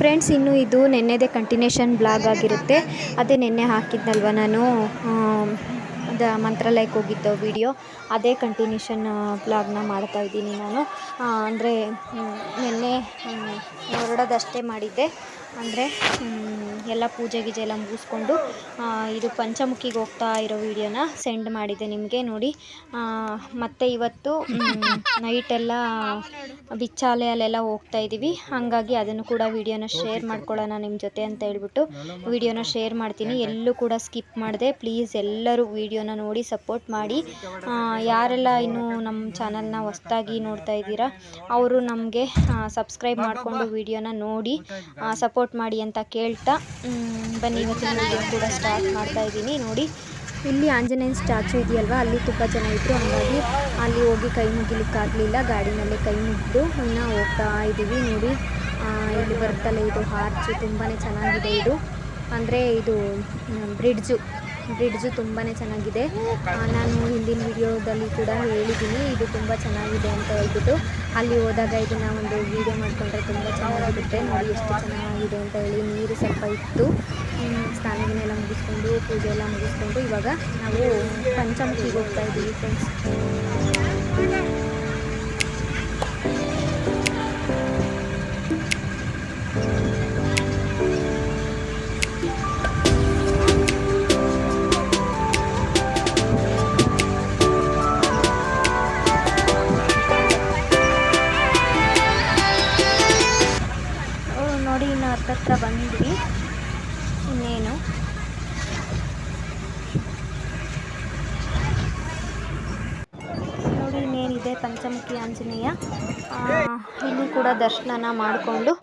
Friends, ಇನ್ನು ಇದು ನೆನ್ನೆದೇ continuation blog ಆಗಿರುತ್ತೆ. ಅದೇ ನೆನ್ನೆ ಹಾಕಿದ್ನಲ್ವ ನಾನು ದ ಮಂತ್ರಾಲಯಕ್ಕೆ ಹೋಗಿದ್ದು ವಿಡಿಯೋ ಅದೇ ಕಂಟಿನ್ಯೂಷನ್ ಬ್ಲಾಗ್ನ ಮಾಡ್ತಾ ಇದ್ದೀನಿ ನಾನು. ಅಂದರೆ ನಿನ್ನೆ ಹೊರಡೋದಷ್ಟೇ ಮಾಡಿದ್ದೆ. ಅಂದರೆ ಎಲ್ಲ ಪೂಜೆ ಗೀಜೆ ಎಲ್ಲ ಮುಗಿಸ್ಕೊಂಡು ಇದು ಪಂಚಮುಖಿಗೆ ಹೋಗ್ತಾ ಇರೋ ವಿಡಿಯೋನ ಸೆಂಡ್ ಮಾಡಿದೆ ನಿಮಗೆ ನೋಡಿ. ಮತ್ತು ಇವತ್ತು ನೈಟೆಲ್ಲ ಬಿಚ್ಚಾಲೆ ಅಲ್ಲೆಲ್ಲ ಹೋಗ್ತಾ ಇದ್ದೀವಿ. ಹಾಗಾಗಿ ಅದನ್ನು ಕೂಡ ವಿಡಿಯೋನ ಶೇರ್ ಮಾಡ್ಕೊಳ್ಳೋಣ ನಿಮ್ಮ ಜೊತೆ ಅಂತ ಹೇಳ್ಬಿಟ್ಟು ವಿಡಿಯೋನ ಶೇರ್ ಮಾಡ್ತೀನಿ. ಎಲ್ಲೂ ಕೂಡ ಸ್ಕಿಪ್ ಮಾಡಿದೆ. ಪ್ಲೀಸ್ ಎಲ್ಲರೂ ವಿಡಿಯೋನ ನೋಡಿ ಸಪೋರ್ಟ್ ಮಾಡಿ. ಯಾರೆಲ್ಲ ಇನ್ನೂ ನಮ್ಮ ಚಾನಲ್ನ ಹೊಸ್ದಾಗಿ ನೋಡ್ತಾ ಇದ್ದೀರಾ, ಅವರು ನಮಗೆ ಸಬ್ಸ್ಕ್ರೈಬ್ ಮಾಡಿಕೊಂಡು ವಿಡಿಯೋನ ನೋಡಿ ಸಪೋರ್ಟ್ ಮಾಡಿ ಅಂತ ಕೇಳ್ತಾ ಬನ್ನಿ ಇವತ್ತಿನ ಕೂಡ ಸ್ಟಾರ್ಟ್ ಮಾಡ್ತಾ ಇದ್ದೀನಿ. ನೋಡಿ, ಇಲ್ಲಿ ಆಂಜನೇಯನ ಸ್ಟ್ಯಾಚು ಇದೆಯಲ್ವಾ? ಅಲ್ಲಿ ತುಂಬ ಜನ ಇದ್ದರು ಹಾಗಾಗಿ ಅಲ್ಲಿ ಹೋಗಿ ಕೈ ಮುಗಿಲಿಕ್ಕಾಗಲಿಲ್ಲ. ಗಾಡಿನಲ್ಲಿ ಕೈ ಮುಗಿದು ಇನ್ನು ಹೋಗ್ತಾ ಇದ್ದೀವಿ. ನೋಡಿ ಇಲ್ಲಿ ಬರ್ತಲ್ಲ ಇದು ಹಾರ್ಚು ತುಂಬಾ ಚೆನ್ನಾಗಿದೆ ಇದು. ಅಂದರೆ ಇದು ಬ್ರಿಡ್ಜು ಬ್ರಿಡ್ಜು ತುಂಬಾ ಚೆನ್ನಾಗಿದೆ. ನಾನು ಹಿಂದಿನ ವಿಡಿಯೋದಲ್ಲಿ ಕೂಡ ಹೇಳಿದ್ದೀನಿ, ಇದು ತುಂಬ ಚೆನ್ನಾಗಿದೆ ಅಂತ ಹೇಳ್ಬಿಟ್ಟು. ಅಲ್ಲಿ ಹೋದಾಗ ಇದನ್ನು ಒಂದು ವಿಡಿಯೋ ಮಾಡಿಕೊಂಡ್ರೆ ತುಂಬ ಚೆನ್ನಾಗಿರುತ್ತೆ. ನೋಡಿ ಎಷ್ಟು ಚೆನ್ನಾಗಿದೆ ಅಂತ ಹೇಳಿ ನೀರು ಸ್ವಲ್ಪ ಇತ್ತು. ಸ್ನಾನಗಳನ್ನೆಲ್ಲ ಮುಗಿಸ್ಕೊಂಡು, ಪೂಜೆ ಎಲ್ಲ ಮುಗಿಸ್ಕೊಂಡು ಇವಾಗ ನಾವು ಪಂಚಮುಖಿಗೆ ಹೋಗ್ತಾ ಇದ್ದೀವಿ ಫ್ರೆಂಡ್ಸ್ ನೋಡಿ ಇನ್ನು ಹತ್ತತ್ರ ಬಂದ್ವಿ ಇನ್ನೇನು? ನೋಡಿ ಇನ್ನೇನಿದೆ ಪಂಚಮುಖಿ ಆಂಜನೇಯ. ಇಲ್ಲಿ ಕೂಡ ದರ್ಶನ ಮಾಡಿಕೊಂಡು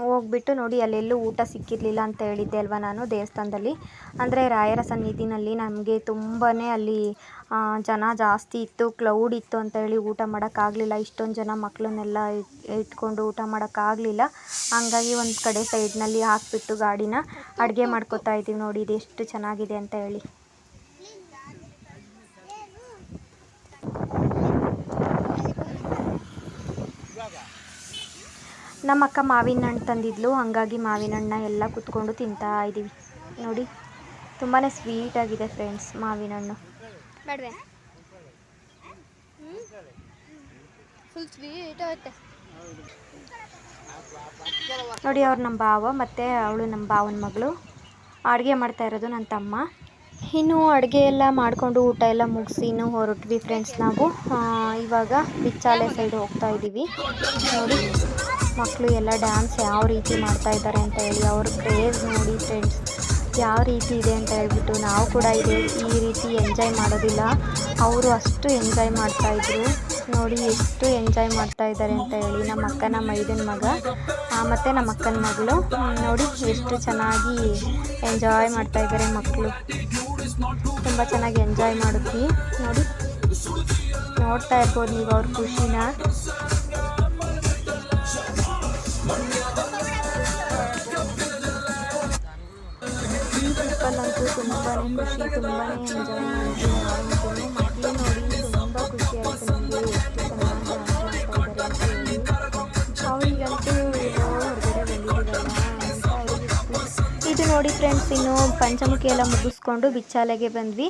ಹೋಗ್ಬಿಟ್ಟು ನೋಡಿ, ಅಲ್ಲೆಲ್ಲೂ ಊಟ ಸಿಕ್ಕಿರಲಿಲ್ಲ ಅಂತ ಹೇಳಿದ್ದೆ ಅಲ್ವಾ ನಾನು ದೇವಸ್ಥಾನದಲ್ಲಿ. ಅಂದರೆ ರಾಯರ ಸನ್ನಿಧಿನಲ್ಲಿ ನಮಗೆ ತುಂಬಾ ಅಲ್ಲಿ ಜನ ಜಾಸ್ತಿ ಇತ್ತು, ಕ್ಲೌಡ್ ಇತ್ತು ಅಂತ ಹೇಳಿ ಊಟ ಮಾಡೋಕ್ಕಾಗಲಿಲ್ಲ ಇಷ್ಟೊಂದು ಜನ ಮಕ್ಕಳನ್ನೆಲ್ಲ ಇಟ್ಕೊಂಡು ಊಟ ಮಾಡೋಕ್ಕಾಗಲಿಲ್ಲ ಹಂಗಾಗಿ ಒಂದು ಕಡೆ ಸೈಡ್ನಲ್ಲಿ ಹಾಕಿಬಿಟ್ಟು ಗಾಡಿನ ಅಡುಗೆ ಮಾಡ್ಕೋತಾ ಇದ್ದೀವಿ ನೋಡಿ, ಇದೆಷ್ಟು ಚೆನ್ನಾಗಿದೆ ಅಂತ ಹೇಳಿ. ನಮ್ಮ ಅಕ್ಕ ಮಾವಿನ ಹಣ್ಣು ತಂದಿದ್ಲು. ಹಾಗಾಗಿ ಮಾವಿನ ಹಣ್ಣನ್ನ ಎಲ್ಲ ಕುತ್ಕೊಂಡು ತಿಂತಾ ಇದ್ದೀವಿ ನೋಡಿ ತುಂಬಾ ಸ್ವೀಟಾಗಿದೆ ಫ್ರೆಂಡ್ಸ್ ಮಾವಿನ ಹಣ್ಣು. ನೋಡಿ ಅವ್ರು ನಮ್ಮ ಬಾವ ಮತ್ತು ಅವಳು ನಮ್ಮ ಬಾವನ ಮಗಳು. ಅಡುಗೆ ಮಾಡ್ತಾ ಇರೋದು ನನ್ನ ತಮ್ಮ. ಇನ್ನು ಅಡುಗೆ ಎಲ್ಲ ಮಾಡಿಕೊಂಡು ಊಟ ಎಲ್ಲ ಮುಗಿಸಿ ಇನ್ನೂ ಹೊರಟ್ವಿ ಫ್ರೆಂಡ್ಸ್ ನಾವು. ಇವಾಗ ಬಿಚ್ಚಾಲೆ ಸೈಡ್ ಹೋಗ್ತಾ ಇದ್ದೀವಿ ನೋಡಿ. ಮಕ್ಕಳು ಎಲ್ಲ ಡ್ಯಾನ್ಸ್ ಯಾವ ರೀತಿ ಮಾಡ್ತಾ ಇದ್ದಾರೆ ಅಂತ ಹೇಳಿ ಅವ್ರ ಕ್ರೇಜ್ ನೋಡಿ ಫ್ರೆಂಡ್ಸ್ ಯಾವ ರೀತಿ ಇದೆ ಅಂತ ಹೇಳ್ಬಿಟ್ಟು ನಾವು ಕೂಡ ಇದೆ ಈ ರೀತಿ ಎಂಜಾಯ್ ಮಾಡೋದಿಲ್ಲ. ಅವರು ಅಷ್ಟು ಎಂಜಾಯ್ ಮಾಡ್ತಾಯಿದ್ರು ನೋಡಿ ಎಷ್ಟು ಎಂಜಾಯ್ ಮಾಡ್ತಾ ಇದ್ದಾರೆ ಅಂತ ಹೇಳಿ ನಮ್ಮ ಅಕ್ಕ ನಮ್ಮ ಮೈದನ ಮಗ. ಮತ್ತು ನಮ್ಮ ಅಕ್ಕನ ಮಗಳು. ನೋಡಿ ಎಷ್ಟು ಚೆನ್ನಾಗಿ ಎಂಜಾಯ್ ಮಾಡ್ತಾ ಇದ್ದಾರೆ ಮಕ್ಕಳು. ತುಂಬ ಚೆನ್ನಾಗಿ ಎಂಜಾಯ್ ಮಾಡಿದ್ವಿ ನೋಡಿ, ನೋಡ್ತಾ ಇರ್ಬೋದು ನೀವು ಅವ್ರ ಖುಷಿನ. ನಾವು ತುಂಬ ಖುಷಿ ಆಯಿತು ಇದು ನೋಡಿ ಫ್ರೆಂಡ್ಸ್ ಇನ್ನು ಪಂಚಮುಖಿ ಎಲ್ಲ ಮುಗಿಸ್ಕೊಂಡು ಬಿಚ್ಚಾಲೆಗೆ ಬಂದ್ವಿ.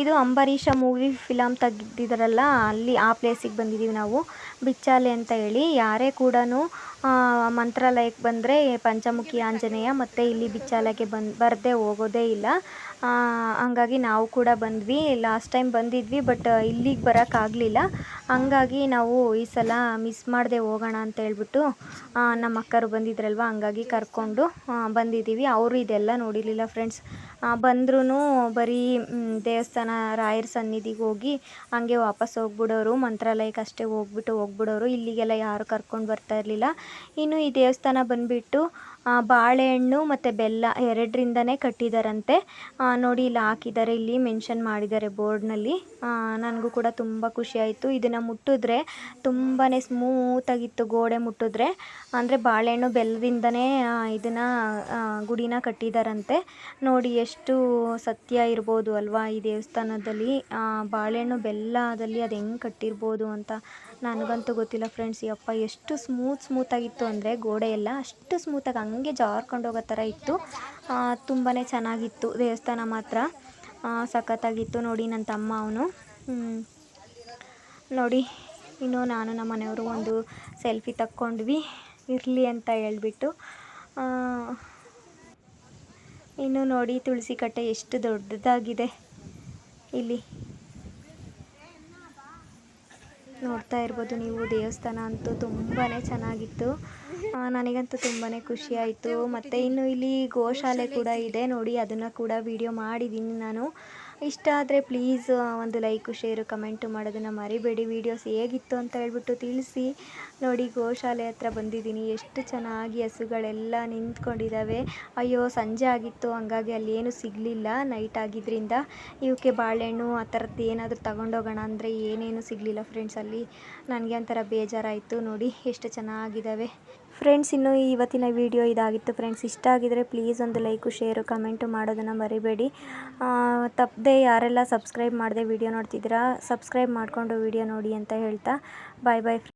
ಇದು ಅಂಬರೀಷ ಮೂವಿ ಫಿಲಮ್ ತೆಗ್ದಿದ್ದಾರಲ್ಲ, ಅಲ್ಲಿ ಆ ಪ್ಲೇಸಿಗೆ ಬಂದಿದ್ದೀವಿ ನಾವು. ಬಿಚ್ಚಾಲೆ ಅಂತ ಹೇಳಿ. ಯಾರೇ ಕೂಡ ಮಂತ್ರಾಲಯಕ್ಕೆ ಬಂದರೆ ಪಂಚಮುಖಿ ಆಂಜನೇಯ ಮತ್ತು ಇಲ್ಲಿ ಬಿಚ್ಚಾಲೆಗೆ ಬಂದು, ಬರದೇ ಹೋಗೋದೇ ಇಲ್ಲ. ಹಂಗಾಗಿ ನಾವು ಕೂಡ ಬಂದ್ವಿ. ಲಾಸ್ಟ್ ಟೈಮ್ ಬಂದಿದ್ವಿ ಬಟ್ ಇಲ್ಲಿಗೆ ಬರೋಕ್ಕಾಗಲಿಲ್ಲ ಹಂಗಾಗಿ ನಾವು ಈ ಸಲ ಮಿಸ್ ಮಾಡದೆ ಹೋಗೋಣ ಅಂತ ಹೇಳ್ಬಿಟ್ಟು ನಮ್ಮ ಅಕ್ಕರು ಬಂದಿದ್ರಲ್ವ, ಹಂಗಾಗಿ ಕರ್ಕೊಂಡು ಬಂದಿದ್ದೀವಿ ಅವರು ಇದೆಲ್ಲ ನೋಡಿರಲಿಲ್ಲ ಫ್ರೆಂಡ್ಸ್ ಬಂದ್ರೂ ಬರೀ ದೇವಸ್ಥಾನ ರಾಯರ ಸನ್ನಿಧಿಗೆ ಹೋಗಿ ಹಂಗೆ ವಾಪಸ್ ಹೋಗ್ಬಿಡೋರು ಮಂತ್ರಾಲಯಕ್ಕೆ ಅಷ್ಟೇ ಹೋಗ್ಬಿಟ್ಟು ಹೋಗ್ಬಿಡೋರು. ಇಲ್ಲಿಗೆಲ್ಲ ಯಾರು ಕರ್ಕೊಂಡು ಬರ್ತಾ ಇರಲಿಲ್ಲ. ಇನ್ನು ಈ ದೇವಸ್ಥಾನ ಬಂದುಬಿಟ್ಟು ಬಾಳೆಹಣ್ಣು ಮತ್ತು ಬೆಲ್ಲ ಎರಡರಿಂದನೇ ಕಟ್ಟಿದ್ದಾರಂತೆ ನೋಡಿ ಇಲ್ಲಿ ಹಾಕಿದ್ದಾರೆ, ಇಲ್ಲಿ ಮೆನ್ಷನ್ ಮಾಡಿದ್ದಾರೆ ಬೋರ್ಡ್ನಲ್ಲಿ ನನಗೂ ಕೂಡ ತುಂಬ ಖುಷಿ ಆಯಿತು. ಇದನ್ನು ಮುಟ್ಟಿದ್ರೆ ತುಂಬಾ ಸ್ಮೂತಾಗಿತ್ತು ಗೋಡೆ ಮುಟ್ಟಿದ್ರೆ. ಅಂದರೆ ಬಾಳೆಹಣ್ಣು ಬೆಲ್ಲದಿಂದನೇ ಇದನ್ನು ಗುಡಿನ ಕಟ್ಟಿದ್ದಾರಂತೆ ನೋಡಿ ಎಷ್ಟು ಸತ್ಯ ಇರ್ಬೋದು ಅಲ್ವಾ ಈ ದೇವಸ್ಥಾನದಲ್ಲಿ. ಬಾಳೆಹಣ್ಣು ಬೆಲ್ಲದಲ್ಲಿ ಅದು ಹೆಂಗೆ ಕಟ್ಟಿರ್ಬೋದು ಅಂತ. ನನಗಂತೂ ಗೊತ್ತಿಲ್ಲ ಫ್ರೆಂಡ್ಸ್ ಯಪ್ಪ ಎಷ್ಟು ಸ್ಮೂತ್ ಸ್ಮೂತಾಗಿತ್ತು ಅಂದರೆ ಗೋಡೆ ಎಲ್ಲ ಅಷ್ಟು ಸ್ಮೂತಾಗಿ ಹಂಗೆ ಜಾರ್ಕೊಂಡು ಹೋಗೋ ಥರ ಇತ್ತು. ತುಂಬಾ ಚೆನ್ನಾಗಿತ್ತು. ದೇವಸ್ಥಾನ ಮಾತ್ರ ಸಖತ್ತಾಗಿತ್ತು. ನೋಡಿ ನನ್ನ ತಮ್ಮ ಅವನು. ನೋಡಿ, ಇನ್ನು ನಾನು ನಮ್ಮ ಮನೆಯವರು ಒಂದು ಸೆಲ್ಫಿ ತಕ್ಕೊಂಡ್ವಿ. ಇರಲಿ ಅಂತ ಹೇಳ್ಬಿಟ್ಟು ಇನ್ನು ನೋಡಿ ತುಳಸಿ ಕಟ್ಟೆ ಎಷ್ಟು ದೊಡ್ಡದಾಗಿದೆ. ಇಲ್ಲಿ. ನೋಡ್ತಾ ಇರ್ಬೋದು ನೀವು ದೇವಸ್ಥಾನ ಅಂತೂ ತುಂಬಾ ಚೆನ್ನಾಗಿತ್ತು. ನನಗಂತೂ ತುಂಬಾ ಖುಷಿ ಆಯಿತು. ಮತ್ತು ಇನ್ನು ಇಲ್ಲಿ ಗೋಶಾಲೆ ಕೂಡ ಇದೆ ನೋಡಿ, ಅದನ್ನು ಕೂಡ ವಿಡಿಯೋ ಮಾಡಿದ್ದೀನಿ ನಾನು. ಇಷ್ಟ ಆದರೆ ಪ್ಲೀಸ್ ಒಂದು ಲೈಕು ಶೇರು ಕಮೆಂಟು ಮಾಡೋದನ್ನು ಮರಿಬೇಡಿ. ವೀಡಿಯೋಸ್ ಹೇಗಿತ್ತು ಅಂತ ಹೇಳ್ಬಿಟ್ಟು ತಿಳಿಸಿ. ನೋಡಿ, ಗೋಶಾಲೆ ಹತ್ರ ಬಂದಿದ್ದೀನಿ. ಎಷ್ಟು ಚೆನ್ನಾಗಿ ಹಸುಗಳೆಲ್ಲ ನಿಂತ್ಕೊಂಡಿದ್ದಾವೆ ಅಯ್ಯೋ, ಸಂಜೆ ಆಗಿತ್ತು. ಹಂಗಾಗಿ ಅಲ್ಲಿ ಏನು ಸಿಗಲಿಲ್ಲ. ನೈಟ್ ಆಗಿದ್ದರಿಂದ ಇವಕ್ಕೆ ಬಾಳೆಹಣ್ಣು, ಆ ಥರದ್ದು ಏನಾದರೂ ತಗೊಂಡೋಗೋಣ ಅಂದರೆ ಏನೇನು ಸಿಗಲಿಲ್ಲ ಫ್ರೆಂಡ್ಸ್ ಅಲ್ಲಿ. ನನಗೆ ಒಂಥರ ಬೇಜಾರಾಯಿತು. ನೋಡಿ, ಎಷ್ಟು ಚೆನ್ನಾಗಿದ್ದಾವೆ ಫ್ರೆಂಡ್ಸ್, ಇನ್ನು ಇವತ್ತಿನ ವಿಡಿಯೋ ಇದಾಗಿತ್ತು. ಫ್ರೆಂಡ್ಸ್, ಇಷ್ಟ ಆಗಿದರೆ ಪ್ಲೀಸ್ ಒಂದು ಲೈಕು, ಶೇರು, ಕಮೆಂಟು ಮಾಡೋದನ್ನು ಮರಿಬೇಡಿ. ತಪ್ಪದೆ ಯಾರೆಲ್ಲ ಸಬ್ಸ್ಕ್ರೈಬ್ ಮಾಡದೆ ವಿಡಿಯೋ ನೋಡ್ತಿದ್ದೀರಾ, ಸಬ್ಸ್ಕ್ರೈಬ್ ಮಾಡಿಕೊಂಡು ವಿಡಿಯೋ ನೋಡಿ ಅಂತ ಹೇಳ್ತಾ. ಬಾಯ್ ಬಾಯ್.